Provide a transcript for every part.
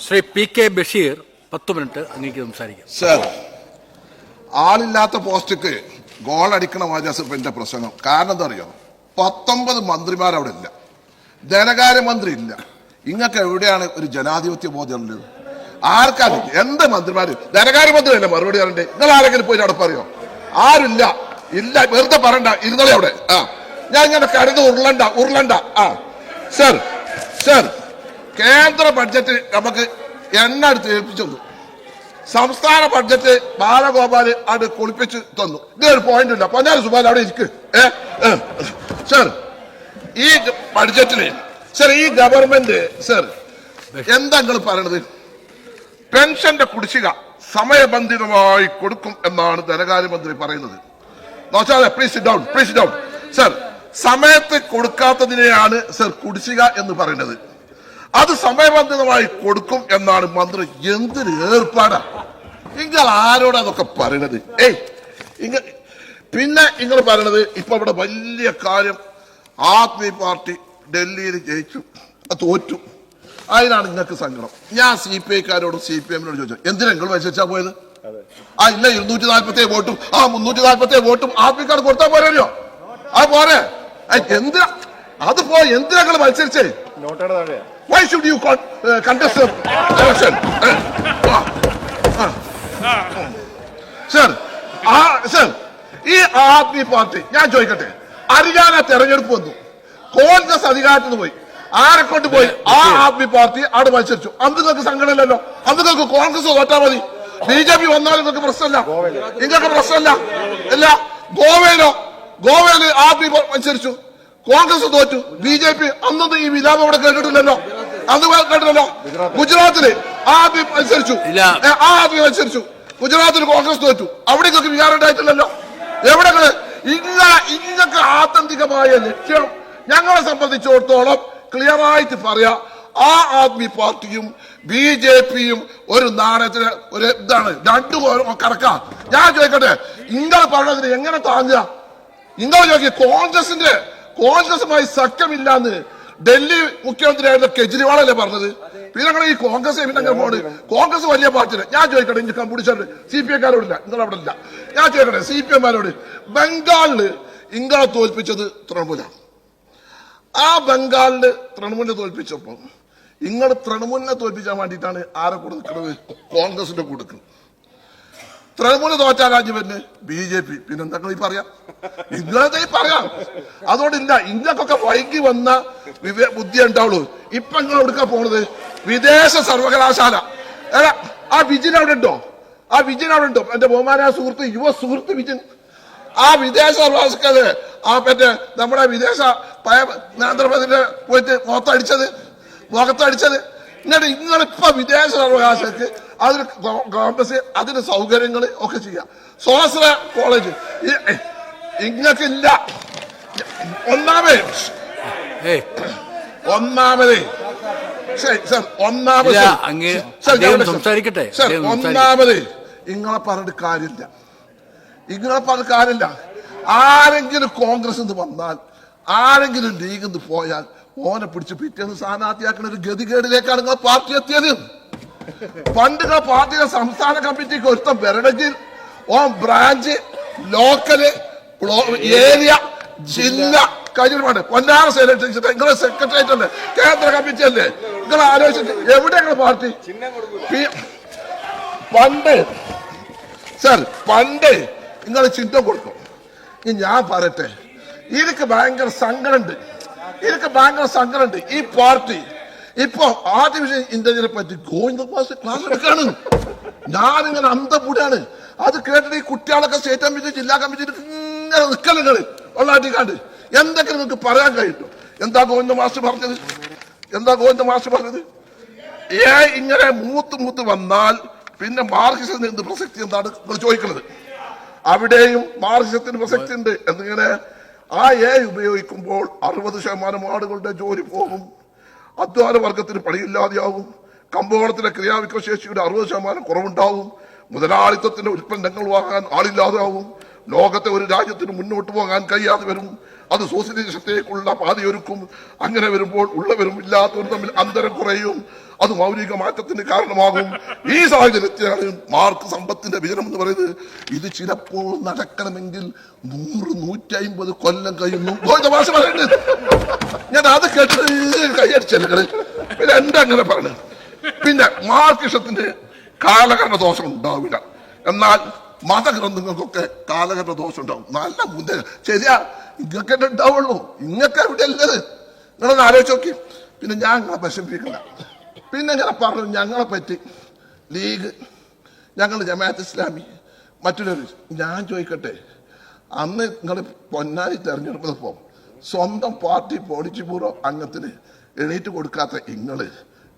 Shri P K Basheer പത്ത് minute അങ്ങേക്ക് സംസാരിക്കാം. സർ ആളില്ലാത്ത പോസ്റ്റിക്ക് ഗോൾ അടിക്കണ എന്റെ പ്രസംഗം. കാരണം എന്താ അറിയോ? പത്തൊമ്പത് മന്ത്രിമാർ അവിടെ ഇല്ല ധനകാര്യമന്ത്രി ഇല്ല. ഇങ്ങക്ക് എവിടെയാണ് ഒരു ജനാധിപത്യ ബോധം ഉള്ളത്? ആർക്കാണ്? എന്ത് മന്ത്രിമാർ ധനകാര്യമന്ത്രി അല്ലേ മറുപടി പറയണ്ടേ? നിങ്ങൾ ആരെങ്കിലും പോയി അവിടെ പറയോ ആരില്ല ഇല്ല വെറുതെ പറയണ്ട. ഇരുന്നോളെ അവിടെ. ആ. ഞാൻ ഇങ്ങനെ കരുത് ഉരുളണ്ട ഉരുളണ്ട. ആ. സർ സർ കേന്ദ്ര ബഡ്ജറ്റ് നമുക്ക് എണ്ണ എടുത്ത് ഏൽപ്പിച്ചു തന്നു. സംസ്ഥാന ബഡ്ജറ്റ് ബാലഗോപാൽ അത് കുളിപ്പിച്ച് തന്നു. ഇതൊരു പോയിന്റ് ഇല്ല. പൊന്നാരി സുബാൽ അവിടെ ഇരിക്ക്. സർ ഈ ബഡ്ജറ്റിൽ സർ ഈ ഗവൺമെന്റ് സർ എന്താ പറയണത്? പെൻഷന്റെ കുടിശ്ശിക സമയബന്ധിതമായി കൊടുക്കും എന്നാണ് ധനകാര്യമന്ത്രി പറയുന്നത്. Please down please down sir സമയത്ത് കൊടുക്കാത്തതിനെയാണ് സർ കുടിശ്ശിക എന്ന് പറയുന്നത്. അത് സമയബന്ധിതമായി കൊടുക്കും എന്നാണ് മന്ത്രി എന്തൊരു ഏർപ്പാടാ. നിങ്ങൾ ആരോടാ അതൊക്കെ പറയണത്? ഏയ് ഇങ്ങ പിന്നെ നിങ്ങൾ പറയണത് ഇപ്പൊ ഇവിടെ വലിയ കാര്യം ആദ്മി പാർട്ടി ഡൽഹിയിൽ ജയിച്ചു. തോറ്റു. അതിനാണ് നിങ്ങൾക്ക് സങ്കടം. ഞാൻ സി പി ഐക്കാരോടും സി പി എമ്മിനോട് ചോദിച്ചു എന്തിനാ നിങ്ങൾ മത്സരിച്ചാ പോയത്? ആ ഇല്ല ഇരുന്നൂറ്റി നാല്പത്തി വോട്ടും ആ മുന്നൂറ്റി നാല്പത്തി വോട്ടും ആദ്മിക്കാർ കൊടുത്താൽ പോരല്ലോ. ആ പോരെ. എന്തിനാ? അത് പോ എന്തിനാ നിങ്ങൾ മത്സരിച്ചേ? Why should you contest election sir ആ സർ ഈ ആം ആദ്മി പാർട്ടി ഞാൻ ചോദിക്കട്ടെ ഹരിയാന തെരഞ്ഞെടുപ്പ് വന്നു. കോൺഗ്രസ് അധികാരത്തിൽ പോയി. ആരെ കൊണ്ട് പോയി? ആ ആദ്മി പാർട്ടി അവിടെ മത്സരിച്ചു. അന്ന് നിങ്ങൾക്ക് സങ്കടമില്ലല്ലോ അന്ന് നിങ്ങൾക്ക് കോൺഗ്രസ് തോറ്റാ മതി. ബി ജെ പി വന്നാലും നിങ്ങൾക്ക് പ്രശ്നമില്ല. നിങ്ങൾക്ക് പ്രശ്നമില്ല. ഇല്ല. ഗോവയിലോ ഗോവയിൽ ആദ്മി മത്സരിച്ചു. കോൺഗ്രസ് തോറ്റു. ബി ജെ പി അന്നൊന്നും ഈ വിലാപം ഇവിടെ കേട്ടിട്ടില്ലല്ലോ. അന്ന് കേട്ടില്ലല്ലോ. ഗുജറാത്തിൽ. ആദ്യം മത്സരിച്ചു. ആ ആദ്യം മത്സരിച്ചു. ഗുജറാത്തിൽ കോൺഗ്രസ് തോറ്റു. അവിടെ നിങ്ങൾക്ക് വികാരം ഉണ്ടായിട്ടില്ലല്ലോ. എവിടെ ഇങ്ങ ഇങ്ങക്ക് ആത്യന്തികമായ ലക്ഷ്യം ഞങ്ങളെ സംബന്ധിച്ചിടത്തോളം ക്ലിയർ ആയിട്ട് പറയാ. ആ ആദ്മി പാർട്ടിയും ബി ജെ പിയും ഒരു നാണയത്തിന് ഒരു ഇതാണ്. രണ്ടു കറക്ക. ഞാൻ ചോദിക്കട്ടെ നിങ്ങൾ പറഞ്ഞതിന് എങ്ങനെ താങ്ങുക നിങ്ങൾ ചോദിക്കുക കോൺഗ്രസിന്റെ കോൺഗ്രസുമായി സഖ്യമില്ലാന്ന് ഡൽഹി മുഖ്യമന്ത്രിയായിരുന്ന കെജ്രിവാളല്ലേ പറഞ്ഞത്? പിന്നെ ഞങ്ങൾ ഈ കോൺഗ്രസ് പിന്നെ പോണ്. കോൺഗ്രസ് വലിയ പാർട്ടിയില്ല. ഞാൻ ചോദിക്കട്ടെ ഇനി കമ്പിടിച്ചോണ്ട് സി പി എക്കാരോടില്ല ഇന്നലെ അവിടെ ഇല്ല ഞാൻ ചോദിക്കട്ടെ സി പി എമാരോട് ബംഗാളിൽ ഇങ്ങളെ തോൽപ്പിച്ചത് തൃണമൂലാണ്. ആ ബംഗാളിൽ തൃണമൂലിനെ തോൽപ്പിച്ചപ്പോ ഇങ്ങൾ തൃണമൂലിനെ തോൽപ്പിക്കാൻ വേണ്ടിയിട്ടാണ് ആരെ കൂടെ നിൽക്കുന്നത് കോൺഗ്രസിന്റെ കൂടെ നിൽക്കുന്നത് തൃണമൂൽ തോറ്റാ രാജ്യം തന്നെ ബി ജെ പി. പിന്നെന്താ ഈ പറയാം? ഇന്നത്തെ പറയാം. അതുകൊണ്ടില്ല ഇങ്ങക്കൊക്കെ വൈകി വന്ന വിവേ ബുദ്ധി ഉണ്ടാവുള്ളൂ. ഇപ്പൊ നിങ്ങൾ എടുക്കാൻ പോണത്? വിദേശ സർവകലാശാല. ആ വിജിൻ അവിടെ ഉണ്ടോ? ആ വിജിൻ അവിടെ ഉണ്ടോ? എന്റെ ബഹുമാന സുഹൃത്ത് യുവ സുഹൃത്ത് വിജിൻ. ആ വിദേശ സർവകലാശാല ആ മറ്റേ നമ്മുടെ വിദേശ നേന്ത്രപതിന്റെ പോയിട്ട് മുഖത്തടിച്ചത് മുഖത്തടിച്ചത്. എന്നിട്ട് ഇങ്ങളിപ്പോ വിദേശ സർവകലാശാലക്ക് അതിന് ക്യാമ്പസ് അതിന് സൗകര്യങ്ങൾ ഒക്കെ ചെയ്യാം. സ്വാശ്ര കോളേജ്. ഇങ്ങക്കില്ല. ഒന്നാമത് ഒന്നാമത് ഒന്നാമത്. ഒന്നാമത് ഇങ്ങളെ പറഞ്ഞിട്ട് കാര്യമില്ല. ഇങ്ങളെ പറഞ്ഞിട്ട് കാര്യമില്ല. ആരെങ്കിലും കോൺഗ്രസ് നിന്ന് വന്നാൽ ആരെങ്കിലും ലീഗ് നിന്ന് പോയാൽ ഓനെ പിടിച്ച് പിറ്റേന്ന് സ്ഥാനാർത്ഥിയാക്കുന്ന ഒരു ഗതികേടിലേക്കാണ് നിങ്ങളെ പാർട്ടി എത്തിയത്. പണ്ട് നിങ്ങളെ പാർട്ടിയുടെ സംസ്ഥാന കമ്മിറ്റിക്ക് ഒരുത്ത വരണമെങ്കിൽ ഓ ബ്രാഞ്ച് ലോക്കൽ ഏരിയ ജില്ല കഴിഞ്ഞിട്ടുണ്ട് പൊന്നാറ സെക്രട്ടറി നിങ്ങളെ സെക്രട്ടേറിയറ്റ് അല്ലേ? കേന്ദ്ര കമ്മിറ്റി അല്ലേ? നിങ്ങൾ ആലോചിച്ചിട്ട് എവിടെ പാർട്ടി? പണ്ട് സർ പണ്ട് നിങ്ങൾ ചിഹ്നം കൊടുക്കും. ഇനി ഞാൻ പറയട്ടെ. എനിക്ക് ഭയങ്കര സങ്കടമുണ്ട്. എനിക്ക് ഭയങ്കര സങ്കടമുണ്ട്. ഈ പാർട്ടി ഇപ്പൊ ആർട്ടിഫിഷ്യൽ ഇന്റലിജൻസ് പറ്റി ഗോവിന്ദ ക്ലാസ് ക്ലാസ് എടുക്കാണ്. ഞാനിങ്ങനെ അന്തപൂടാണ് അത് കേട്ടിട്ട് ഈ കുട്ടികളൊക്കെ സ്റ്റേറ്റ് കമ്മിറ്റി ജില്ലാ കമ്മിറ്റി ഇങ്ങനെ നിൽക്കലുകൾ ഉള്ളാട്ടിക്കാണ്ട് എന്തൊക്കെ നിങ്ങൾക്ക് പറയാൻ കഴിയും എന്താ ഗോവിന്ദ മാസ്റ്റർ പറഞ്ഞത്? എന്താ ഗോവിന്ദ മാസ്റ്റർ പറഞ്ഞത്? ഏ ഇങ്ങനെ മൂത്ത് മൂത്ത് വന്നാൽ പിന്നെ മാർക്സിസത്തിന് എന്ത് പ്രസക്തി എന്താണ് ചോദിക്കുന്നത്? അവിടെയും മാർക്സിസത്തിന് പ്രസക്തി ഉണ്ട് എന്നിങ്ങനെ ആ ഏ ഉപയോഗിക്കുമ്പോൾ അറുപത് ശതമാനം ആളുകളുടെ ജോലി പോകും. അധ്വാന വർഗത്തിന് പണിയില്ലാതെയാവും. കമ്പോളത്തിലെ ക്രിയാവിക്രശേഷിയുടെ അറുപത് ശതമാനം കുറവുണ്ടാവും. മുതലാളിത്തത്തിന്റെ ഉൽപ്പന്നങ്ങൾ വാങ്ങാൻ ആളില്ലാതാവും. ലോകത്തെ ഒരു രാജ്യത്തിന് മുന്നോട്ട് പോകാൻ കഴിയാതെ വരും. അത് സോഷ്യലിസത്തേക്കുള്ള പാതയൊരുക്കും. അങ്ങനെ വരുമ്പോൾ ഉള്ളവരും ഇല്ലാത്തവരും തമ്മിൽ അന്തരം കുറയും. അത് മൗലിക മാറ്റത്തിന് കാരണമാകും. ഈ സാഹചര്യത്തിലാണ് മാർക്ക് സമ്പത്തിന്റെ വിജനം എന്ന് പറയുന്നത്. ഇത് ചിലപ്പോൾ നടക്കണമെങ്കിൽ നൂറ് നൂറ്റി അമ്പത് കൊല്ലം കഴിയുന്നു. ഞാൻ അത് കേട്ടത് കൈയടിച്ചല്ലേ പിന്നെ എന്റെ അങ്ങനെ പറഞ്ഞു പിന്നെ മാർക്കിഷത്തിന്റെ കാലഘട്ട ദോഷം ഉണ്ടാവില്ല. എന്നാൽ മതഗ്രന്ഥങ്ങൾക്കൊക്കെ കാലഘട്ട ദോഷം ഉണ്ടാവും നല്ല മുന്ത ശരിയാ ഇങ്ങൊക്കെ ഉണ്ടാവുള്ളൂ. ഇങ്ങൊക്കെ ഇവിടെ അല്ലത് നിങ്ങളൊന്ന് ആലോചിച്ച് നോക്കി. പിന്നെ ഞാൻ നിങ്ങളെ വിഷമിപ്പിക്കണ്ട പിന്നെ ഇങ്ങനെ പറഞ്ഞു ഞങ്ങളെ പറ്റി ലീഗ് ഞങ്ങൾ ജമാഅത്ത് ഇസ്ലാമി മറ്റുള്ളവർ ഞാൻ ചോദിക്കട്ടെ അന്ന് നിങ്ങൾ പൊന്നാനി തെരഞ്ഞെടുപ്പപ്പോൾ സ്വന്തം പാർട്ടി പോളിറ്റ് ബ്യൂറോ അംഗത്തിന് എണീറ്റ് കൊടുക്കാത്ത ഇങ്ങൾ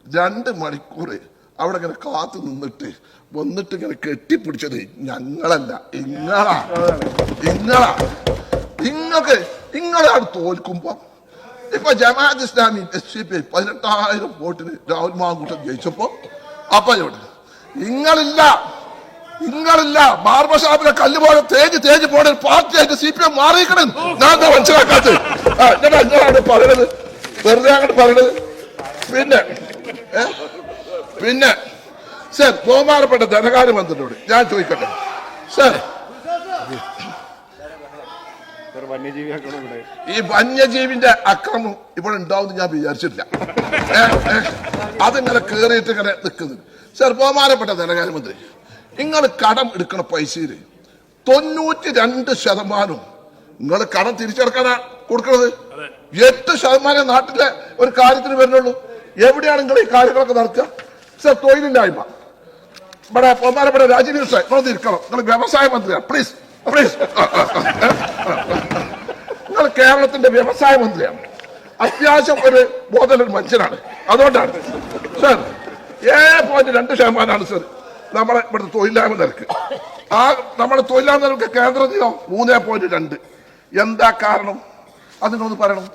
രണ്ട് മണിക്കൂർ അവിടെ ഇങ്ങനെ കാത്തു നിന്നിട്ട് വന്നിട്ട് ഇങ്ങനെ കെട്ടിപ്പിടിച്ചത് ഞങ്ങളല്ല ഇങ്ങളാ ഇങ്ങളാ. ഇങ്ങൾക്ക് ഇങ്ങളാണ് തോൽക്കുമ്പോ ഇപ്പൊ Jamaat Islami S C P പതിനെട്ടായിരം വോട്ടിന് രാഹുൽ മാങ്കൂട്ടം ജയിച്ചപ്പോ അപ്പൊ ഇവിടെ നിങ്ങളില്ല നിങ്ങളില്ല. ബാർബഷാപ്പിലെ കല്ല് പോലെ തേജ് തേജ് പാർട്ടി പാർട്ടിയായിട്ട് സി പി എം മാറിയിക്കണം ഞാൻ മനസ്സിലാക്കാത്തത്? ഞാൻ പറയണത് വെറുതെ അങ്ങോട്ട് പറയണത്. പിന്നെ? പിന്നെ സർ ബഹുമാനപ്പെട്ട ധനകാര്യ മന്ത്രിയോട് ഞാൻ ചോദിക്കട്ടെ? സർ ഒരു വന്യജീവി ആക്കണം ഇവിടെ ഈ വന്യജീവിന്റെ അക്രമം ഇവിടെ ഉണ്ടാവും ഞാൻ വിചാരിച്ചിട്ടില്ല. അതിങ്ങനെ കേറിയിട്ട് ഇങ്ങനെ നിൽക്കുന്നു. സാർ ബഹുമാനപ്പെട്ട ധനകാര്യമന്ത്രി നിങ്ങൾ കടം എടുക്കണ പൈസയിൽ തൊണ്ണൂറ്റി രണ്ട് ശതമാനം നിങ്ങൾ കടം തിരിച്ചെടുക്കാനാ കൊടുക്കണത്? എട്ട് ശതമാനം നാട്ടിലെ ഒരു കാര്യത്തിന് വരുന്നുള്ളൂ. എവിടെയാണ് നിങ്ങൾ ഈ കാര്യങ്ങളൊക്കെ നടത്തുക? സാർ തൊഴിലില്ലായ്മ. ഇവിടെ ബഹുമാനപ്പെട്ട രാജീവ് സാർ നിങ്ങൾ ഇരിക്കണം നിങ്ങൾ വ്യവസായ മന്ത്രിയാണ്. പ്ലീസ് പ്ലീസ് കേരളത്തിന്റെ വ്യവസായ മന്ത്രിയാണ്. അത്യാവശ്യം ഒരു ബോധന മനുഷ്യനാണ്. അതുകൊണ്ടാണ്. സർ ഏഴ് പോയിന്റ് രണ്ട് ശതമാനമാണ് സർ. നമ്മളെ ഇവിടുത്തെ തൊഴിലായ്മ നിരക്ക്. ആ നമ്മുടെ തൊഴിലായ്മ നിരക്ക് കേന്ദ്രത്തിനോ മൂന്നേ പോയിന്റ് രണ്ട്. എന്താ കാരണം? അത് നിങ്ങളൊന്ന് പറയണം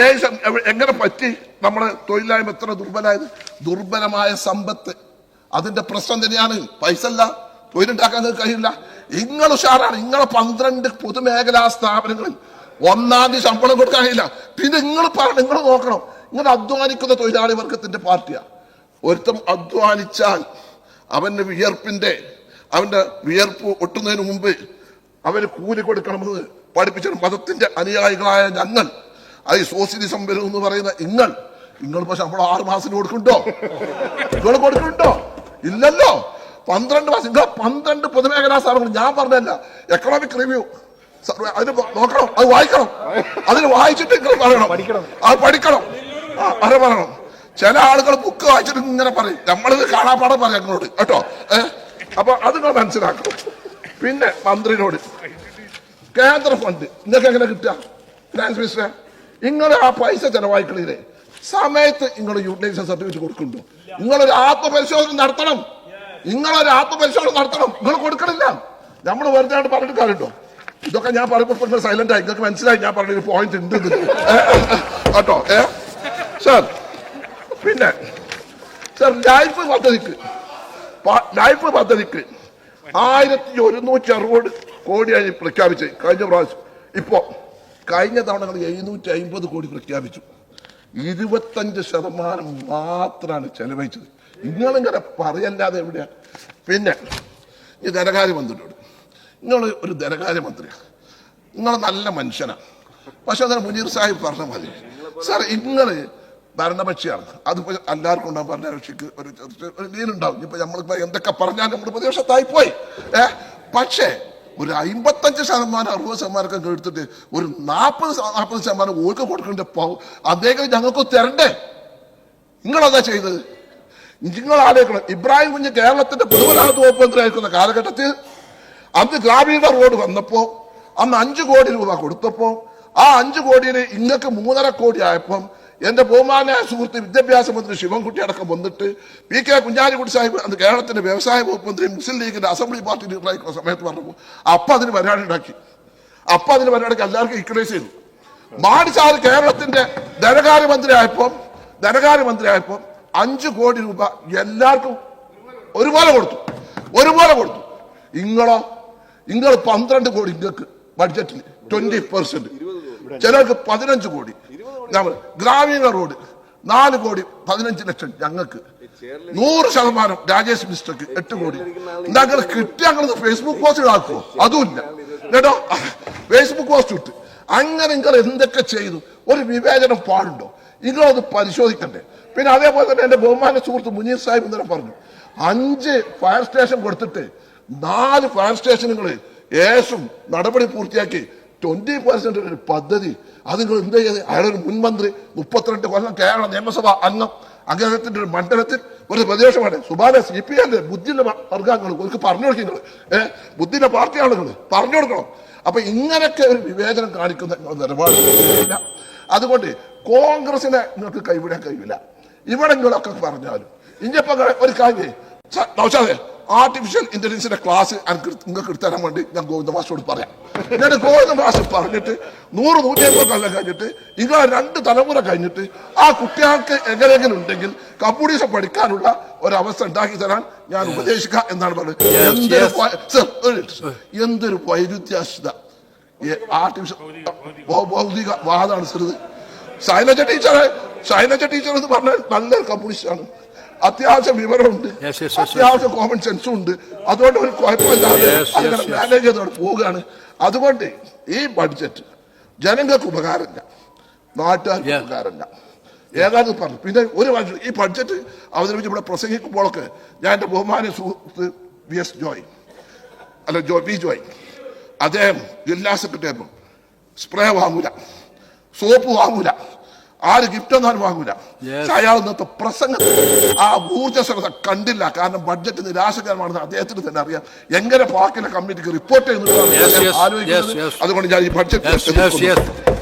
ഏഴ് എങ്ങനെ പറ്റി നമ്മുടെ തൊഴിലായ്മ എത്ര ദുർബലമായത് ദുർബലമായ സമ്പത്ത്. അതിന്റെ പ്രശ്നം തന്നെയാണ്. പൈസ അല്ല തൊഴിലുണ്ടാക്കാൻ കഴിയില്ല. നിങ്ങൾ ഉഷാറാണ്. നിങ്ങളെ പന്ത്രണ്ട് പൊതുമേഖലാ സ്ഥാപനങ്ങളിൽ ഒന്നാം തീയതി ശമ്പളം കൊടുക്കാൻ കഴിയില്ല. പിന്നെ നിങ്ങൾ പറ നിങ്ങൾ നോക്കണം. നിങ്ങൾ അധ്വാനിക്കുന്ന തൊഴിലാളി വർഗത്തിന്റെ പാർട്ടിയാണ് ഒരുത്തം അധ്വാനിച്ചാൽ അവന്റെ വിയർപ്പിന്റെ അവന്റെ വിയർപ്പ് ഒട്ടുന്നതിന് മുമ്പ് അവന് കൂലി കൊടുക്കണമെന്ന് പഠിപ്പിച്ച മതത്തിന്റെ അനുയായികളായ ഞങ്ങൾ അത് സോഷ്യലിസം വരും എന്ന് പറയുന്ന നിങ്ങൾ നിങ്ങളിപ്പോ ശമ്പളം ആറ് മാസത്തിന് കൊടുക്കുന്നുണ്ടോ? നിങ്ങൾ കൊടുക്കുന്നുണ്ടോ? ഇല്ലല്ലോ. പന്ത്രണ്ട് മാസം നിങ്ങൾ പന്ത്രണ്ട് പൊതുമേഖലാ സ്ഥാപനങ്ങൾ. ഞാൻ പറഞ്ഞല്ല എക്കണോമിക് റിവ്യൂ അതിന് നോക്കണം. അത് വായിക്കണം. അതിന് വായിച്ചിട്ട് നിങ്ങൾ പറയണം. അത് പഠിക്കണം. ആ അത് പറയണം. ചില ആളുകൾ ബുക്ക് വായിച്ചിട്ട് ഇങ്ങനെ പറയും. നമ്മളിത് കാണാപ്പാടം പറയാം അങ്ങോട്ട്. കേട്ടോ? ഏഹ് അപ്പൊ അത് നിങ്ങൾ മനസ്സിലാക്കണം. പിന്നെ മന്ത്രിനോട്. കേന്ദ്ര ഫണ്ട് നിങ്ങൾക്ക് എങ്ങനെ കിട്ടുക? ഫിനാൻസ് മിനിസ്റ്റർ നിങ്ങൾ ആ പൈസ ചെലവായിക്കളില്ലേ? സമയത്ത് നിങ്ങൾ യൂട്ടിലൈസേഷൻ സർട്ടിഫിക്കറ്റ് കൊടുക്കുന്നുണ്ടോ? നിങ്ങളൊരു ആത്മപരിശോധന നടത്തണം. നിങ്ങളൊരു ആത്മപരിശോധന നടത്തണം. നിങ്ങൾ കൊടുക്കണില്ല. നമ്മൾ വെറുതെ പറഞ്ഞിട്ട് കാര്യമുണ്ടോ? ഇതൊക്കെ ഞാൻ പറയുമ്പോൾ പെട്ടെന്ന് സൈലന്റ് ആയി. നിങ്ങൾക്ക് മനസ്സിലായി. ഞാൻ പറഞ്ഞ ഒരു പോയിന്റ് ഉണ്ട് കേട്ടോ? ഏ? സാർ പിന്നെ സാർ ലൈഫ് പദ്ധതിക്ക്. ലൈഫ് പദ്ധതിക്ക് ആയിരത്തി ഒരുന്നൂറ്റി അറുപത് കോടിയായി പ്രഖ്യാപിച്ചത് കഴിഞ്ഞ പ്രാവശ്യം. ഇപ്പോ കഴിഞ്ഞ തവണ ഞങ്ങൾ എഴുന്നൂറ്റി അമ്പത് കോടി പ്രഖ്യാപിച്ചു. ഇരുപത്തഞ്ച് ശതമാനം മാത്രമാണ് ചെലവഴിച്ചത്. നിങ്ങളിങ്ങനെ പറയല്ലാതെ എവിടെയാണ് പിന്നെ ഈ ധനകാര്യമന്ത്രിയോട് നിങ്ങൾ ഒരു ധനകാര്യമന്ത്രിയാണ്. നിങ്ങൾ നല്ല മനുഷ്യനാണ് പക്ഷെ അതിന് മുനീർ സാഹിബ് പറഞ്ഞ മതി സാർ നിങ്ങൾ ഭരണപക്ഷിയാണ്. അതിപ്പോ എല്ലാവർക്കും ഉണ്ടാവും ഭരണകക്ഷിക്ക് ഒരു ഒരു ലീനുണ്ടാവും ഇപ്പൊ നമ്മളിപ്പോ എന്തൊക്കെ പറഞ്ഞാൽ നമ്മൾ പ്രദേശത്തായി പോയി. ഏ? പക്ഷേ ഒരു അമ്പത്തഞ്ച് ശതമാനം അറുപത് ശതമാനമൊക്കെ എടുത്തിട്ട് ഒരു നാൽപ്പത് നാൽപ്പത് ശതമാനം ഓർക്ക് കൊടുക്കേണ്ട പോ- അദ്ദേഹം ഞങ്ങൾക്ക് തരണ്ടേ? നിങ്ങളതാ ചെയ്തത്. നിങ്ങൾ ആലോചിക്കണം ഇബ്രാഹിം കുഞ്ഞ് കേരളത്തിന്റെ പൊതുമരാമത്ത് വകുപ്പ് മന്ത്രിയായിരിക്കുന്ന കാലഘട്ടത്തിൽ അന്ന് ഗ്രാമീണ റോഡ് വന്നപ്പോ അന്ന് അഞ്ചു കോടി രൂപ കൊടുത്തപ്പോ ആ അഞ്ചു കോടിയിൽ ഇങ്ങക്ക് മൂന്നര കോടി ആയപ്പം എന്റെ ബഹുമാനായ സുഹൃത്ത് വിദ്യാഭ്യാസ മന്ത്രി ശിവൻകുട്ടി അടക്കം വന്നിട്ട് പി കെ കുഞ്ഞാലിക്കുട്ടി സാഹിബ് അന്ന് കേരളത്തിന്റെ വ്യവസായ വകുപ്പ് മന്ത്രി മുസ്ലിം ലീഗിന്റെ അസംബ്ലി പാർട്ടി ലീഡറായിരിക്കുന്ന സമയത്ത് പറഞ്ഞപ്പോൾ അപ്പൊ അതിന് പരിപാടി ഉണ്ടാക്കി. അപ്പൊ അതിന് പരിപാടിക്ക് എല്ലാവർക്കും ഇക്വലൈസ് ചെയ്തു. മാടിച്ചാൽ കേരളത്തിന്റെ ധനകാര്യ മന്ത്രി ആയപ്പം അഞ്ചു കോടി രൂപ എല്ലാവർക്കും ഒരുപോലെ കൊടുത്തു. ഒരുപോലെ കൊടുത്തു. ഇങ്ങളോ നിങ്ങൾ പന്ത്രണ്ട് കോടി നിങ്ങൾക്ക് ബഡ്ജറ്റിൽ ട്വന്റി പെർസെന്റ് ചിലർക്ക് പതിനഞ്ച് കോടി. ഗ്രാമീണ റോഡ് നാല് കോടി പതിനഞ്ച് ലക്ഷം ഞങ്ങൾക്ക്. നൂറ് ശതമാനം രാജേഷ് മിസ്റ്റർക്ക് എട്ട് കോടി. ഞങ്ങൾ കിട്ടിയ ഞങ്ങൾ ഫേസ്ബുക്ക് പോസ്റ്റ് ആക്കുമോ അതുമില്ല. കേട്ടോ ഫേസ്ബുക്ക് പോസ്റ്റ് ഇട്ട്. അങ്ങനെ നിങ്ങൾ എന്തൊക്കെ ചെയ്തു? ഒരു വിവേചനം പാടുണ്ടോ? നിങ്ങളത് പരിശോധിക്കണ്ടേ? പിന്നെ അതേപോലെ തന്നെ എന്റെ ബഹുമാന സുഹൃത്ത് മുനീർ സാഹിബ് ഇന്നലെ പറഞ്ഞു അഞ്ച് ഫയർ സ്റ്റേഷൻ കൊടുത്തിട്ട് നാല് ഫയർ സ്റ്റേഷനുകൾ ഏസും നടപടി പൂർത്തിയാക്കി ട്വന്റി പെർസെന്റ് ഒരു പദ്ധതി. അത് നിങ്ങൾ എന്ത് ചെയ്ത്? അയാളൊരു മുൻമന്ത്രി മുപ്പത്തിരണ്ട് കൊല്ലം കേരള നിയമസഭ അംഗം അദ്ദേഹത്തിന്റെ ഒരു മണ്ഡലത്തിൽ ഒരു പ്രദേശമാണ്. സുബാന സി പി എന്റെ ബുദ്ധിയുള്ള വർഗങ്ങൾ ഒരുക്ക് പറഞ്ഞു കൊടുക്കുന്നത് ഏഹ് ബുദ്ധിയുടെ പാർട്ടി ആളുകൾ പറഞ്ഞു കൊടുക്കണം. അപ്പൊ ഇങ്ങനെയൊക്കെ ഒരു വിവേചനം കാണിക്കുന്ന നിലപാട്. അതുകൊണ്ട് കോൺഗ്രസിനെ നിങ്ങൾക്ക് കൈവിടാൻ കഴിയില്ല ഇവിടെ നിങ്ങളൊക്കെ പറഞ്ഞാലും. ഇനിയിപ്പോ ഒരു കാര്യം നൗഷാദേ ആർട്ടിഫിഷ്യൽ ഇന്റലിജൻസിന്റെ ക്ലാസ് എനിക്ക് നിങ്ങൾക്ക് എടുത്തരാൻ വേണ്ടി ഞാൻ ഗോവിന്ദ മാസ്റ്റോട് പറയാം. എന്നിട്ട് ഗോവിന്ദ മാസ്റ്റർ പറഞ്ഞിട്ട് നൂറ് നൂറ്റിയമ്പത് കൊല്ലം കഴിഞ്ഞിട്ട് നിങ്ങൾ രണ്ട് തലമുറ കഴിഞ്ഞിട്ട് ആ കുട്ടികൾക്ക് എങ്ങനെയെങ്കിലും ഉണ്ടെങ്കിൽ കമ്പ്യൂട്ടേഴ്സ് പഠിക്കാനുള്ള ഒരു അവസ്ഥ ഉണ്ടാക്കി തരാൻ ഞാൻ ഉപദേശിക്കാം എന്നാണ് പറഞ്ഞത്. എന്തൊരു. എന്തൊരു വൈരുദ്ധ്യാശിത ആർട്ടിഫിഷ്യൽ ഭൗതിക വാദമാണ് സർ ഇത്. ശൈലജ ടീച്ചറെ ശൈലജ ടീച്ചർ എന്ന് പറഞ്ഞാൽ നല്ലൊരു കമ്മ്യൂണിസ്റ്റ് ആണ്. അത്യാവശ്യം വിവരമുണ്ട്. അത്യാവശ്യ കോമൺ സെൻസും ഉണ്ട്. അതുകൊണ്ട് ഒരു കുഴപ്പമില്ലാതെ അങ്ങനെ മാനേജ് ചെയ്തോടെ പോവുകയാണ്. അതുകൊണ്ട് ഈ ബഡ്ജറ്റ് ജനങ്ങൾക്ക് ഉപകാരമില്ല. നാട്ടുകാർക്ക് ഉപകാരമില്ല. ഏതാണ്ട് പറഞ്ഞു. പിന്നെ ഒരു ബഡ്ജറ്റ് ഈ ബഡ്ജറ്റ് അവതരിപ്പിച്ച് ഇവിടെ പ്രസംഗിക്കുമ്പോഴൊക്കെ ഞാൻ എന്റെ ബഹുമാന സുഹൃത്ത് വി എസ് ജോയ് അല്ല ജോ വി ജോയ് അദ്ദേഹം ജില്ലാ സെക്രട്ടറി സ്പ്രേ വാങ്ങൂല. സോപ്പ് വാങ്ങൂല. ആര് ഗിഫ്റ്റ് ഒന്നും വാങ്ങൂല. അയാൾ ഇന്നത്തെ പ്രസംഗം ആ ഊർജസ്വരത കണ്ടില്ല. കാരണം ബഡ്ജറ്റ് നിരാശകരമാണെന്ന് അദ്ദേഹത്തിന് തന്നെ അറിയാം. എങ്ങനെ പാർക്കിലെ കമ്മിറ്റിക്ക് റിപ്പോർട്ട് ചെയ്യുന്നു ആലോചിക്കുന്നത്. അതുകൊണ്ട് ഞാൻ ഈ ബഡ്ജറ്റ്.